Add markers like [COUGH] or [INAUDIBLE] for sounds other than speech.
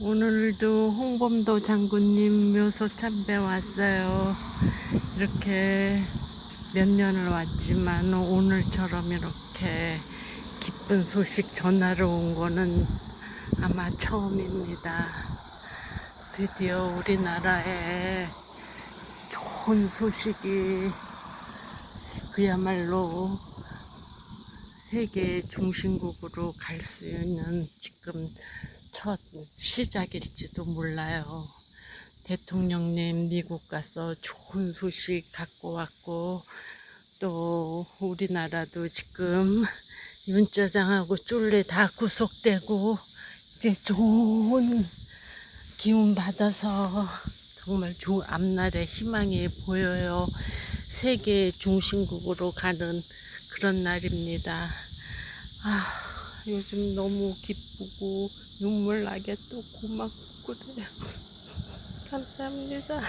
오늘도 홍범도 장군님 묘소 참배 왔어요. 이렇게 몇 년을 왔지만 오늘처럼 이렇게 기쁜 소식 전하러 온 거는 아마 처음입니다. 드디어 우리나라에 좋은 소식이 그야말로 세계 중심국으로 갈 수 있는 지금 첫 시작일지도 몰라요. 대통령님 미국 가서 좋은 소식 갖고 왔고 또 우리나라도 지금 윤짜장하고 쫄래 다 구속되고 이제 좋은 기운 받아서 정말 좋은 앞날에 희망이 보여요. 세계 중심국으로 가는 그런 날입니다. 아, 요즘 너무 기쁘고 눈물 나게 또 고맙고 그래요. [LAUGHS] 감사합니다.